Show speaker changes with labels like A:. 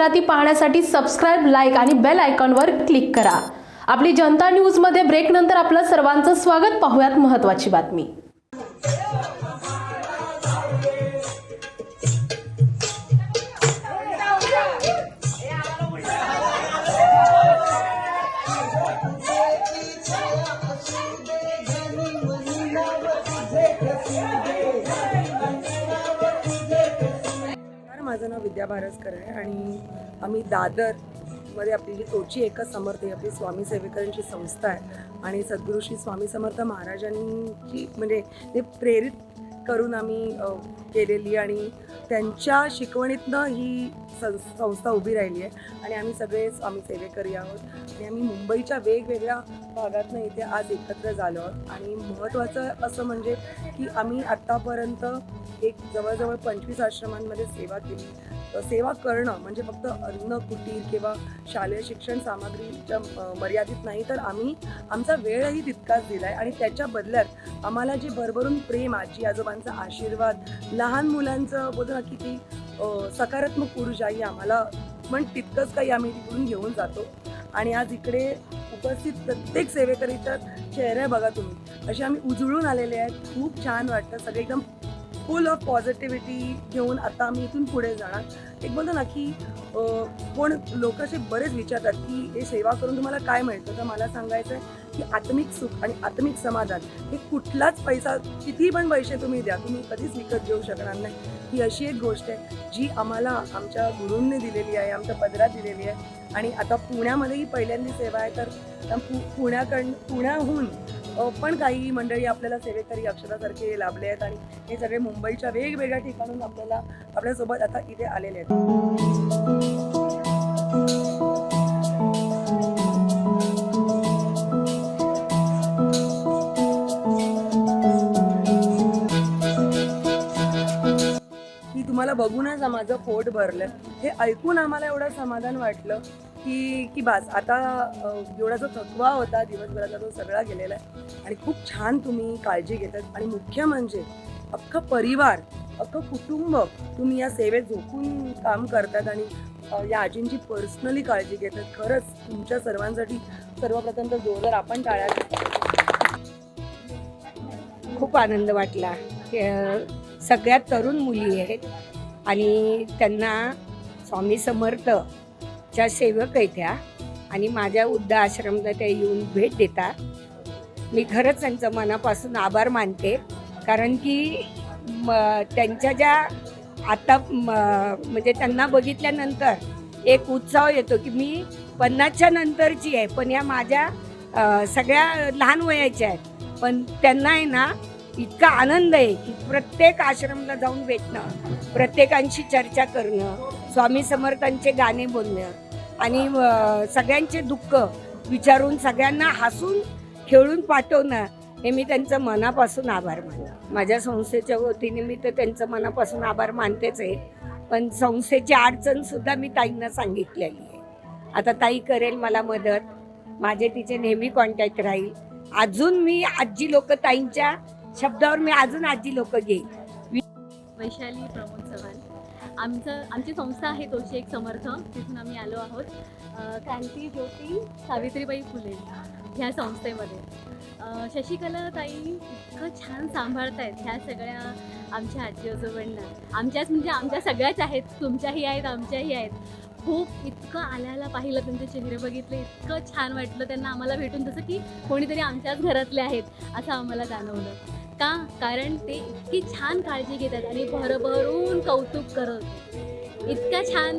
A: जाहिराती पाहण्यासाठी subscribe like आणि बेल आयकॉनवर क्लिक करा. आपली जनता न्यूजमध्ये ब्रेक नंतर आपलं सर्वांचं स्वागत. पाहूयात महत्त्वाची बातमी.
B: विद्या भारसकर आहे आणि आम्ही दादरमध्ये आपली जी तोची एकच समर्थ ही आपली स्वामी सेवेकरांची संस्था आहे आणि सद्गुरू श्री स्वामी समर्थ महाराजांची म्हणजे ते प्रेरित करून आम्ही केलेली आणि त्यांच्या शिकवणीतनं ही सं संस्था उभी राहिली आहे आणि आम्ही सगळे स्वामी सेवेकरी आहोत आणि आम्ही मुंबईच्या वेगवेगळ्या भागातनं इथे आज एकत्र झालो आहोत. आणि महत्त्वाचं असं म्हणजे की आम्ही आत्तापर्यंत एक जवळजवळ पंचवीस आश्रमांमध्ये सेवा केली. सेवा करणं म्हणजे फक्त अन्न कुटीर किंवा शालेय शिक्षण सामग्रीच्या मर्यादित नाही तर आम्ही आमचा वेळही तितकाच दिला आहे आणि त्याच्या बदल्यात आम्हाला जे भरभरून प्रेम आजी आजोबांचा आशीर्वाद लहान मुलांचं बोलतो ना किती सकारात्मक ऊर्जा ही आम्हाला पण तितकंच काही आम्ही तिकडून घेऊन जातो. आणि आज इकडे उपस्थित प्रत्येक सेवेकरीच्या चेहऱ्या बघा तुम्ही. असे आम्ही उजळून आलेले आहेत. खूप छान वाटतं. सगळे एकदम फुल ऑफ पॉझिटिव्हिटी घेऊन आता आम्ही इथून पुढे जाणार. एक बोलतो ना की कोण लोक असे बरेच विचारतात की हे सेवा करून तुम्हाला काय मिळतं? तर मला सांगायचं आहे की आत्मिक सुख आणि आत्मिक समाधान हे कुठलाच पैसा किती पण पैसे तुम्ही द्या तुम्ही कधीच विकत घेऊ शकणार नाही. ही अशी एक गोष्ट आहे जी आम्हाला आमच्या गुरूंनी दिलेली आहे आमच्या पदरात दिलेली आहे. आणि आता पुण्यामध्येही पहिल्यांदी सेवा आहे तर त्या पु पुण्याकडं पुण्याहून पण काही मंडळी आपल्याला सेवेकरी अक्षरासारखे लाभले आहेत आणि हे सगळे मुंबईच्या वेगवेगळ्या ठिकाणून आपल्याला आपल्यासोबत आता इथे आलेले आहेत. की तुम्हाला बघूनच माझं पोट भरलं. हे ऐकून आम्हाला एवढं समाधान वाटलं. की की बास. आता एवढा जो थकवा होता दिवसभराचा तो सगळा गेलेला आहे. आणि खूप छान तुम्ही काळजी घेतात. आणि मुख्य म्हणजे अख्खं परिवार अख्खं कुटुंब तुम्ही या सेवेत झोपून काम करतात आणि या आजींची पर्सनली काळजी घेतात. खरंच तुमच्या सर्वांसाठी सर्वप्रथम तर जोरदार आपण टाळ्यात
C: खूप आनंद वाटला. सगळ्यात तरुण मुली आहेत. आणि त्यांना स्वामी समर्थ समर्थच्या सेवक आहेत त्या आणि माझ्या वृद्ध आश्रमला त्या येऊन भेट देतात. मी खरंच त्यांचं मनापासून आभार मानते. कारण की म त्यांच्या ज्या आता म म्हणजे त्यांना बघितल्यानंतर एक उत्साह येतो की मी पन्नासच्या नंतरची आहे. पण या माझ्या सगळ्या लहान वयाच्या आहेत. पण त्यांना आहे ना इतका आनंद आहे की प्रत्येक आश्रमला जाऊन भेटणं प्रत्येकांशी चर्चा करणं स्वामी समर्थांचे गाणे बोलणं आणि सगळ्यांचे दुःख विचारून सगळ्यांना हसून खेळून पाठवणं हे मी त्यांचं मनापासून आभार मानतो. माझ्या संस्थेच्या वतीने मी तर त्यांचं मनापासून आभार मानतेच आहे. पण संस्थेची अडचण सुद्धा मी ताईंना सांगितलेली आहे. आता ताई करेल मला मदत. माझे तिचे नेहमी कॉन्टॅक्ट राहील. अजून मी आजी लोक ताईंच्या शब्दावर मी अजून आजी लोक घेईन.
D: वैशाली प्रमोद चव्हाण. आमचं आमची संस्था आहे तोशी एक समर्थ तिथून आम्ही आलो आहोत. क्रांती ज्योती सावित्रीबाई फुले ह्या संस्थेमध्ये. शशिकला ताई इतकं छान सांभाळतायत ह्या सगळ्या आमच्या आजी आजोबांना आमच्याच म्हणजे आमच्या सगळ्याच आहेत तुमच्याही आहेत आमच्याही आहेत. खूप इतकं आल्याला पाहिलं त्यांचे चेहरे बघितले इतकं छान वाटलं त्यांना आम्हाला भेटून जसं की कोणीतरी आमच्याच घरातले आहेत असं आम्हाला जाणवलं. का? कारण ते इतकी छान काळजी घेतात आणि भरभरून कौतुक करत. इतक्या छान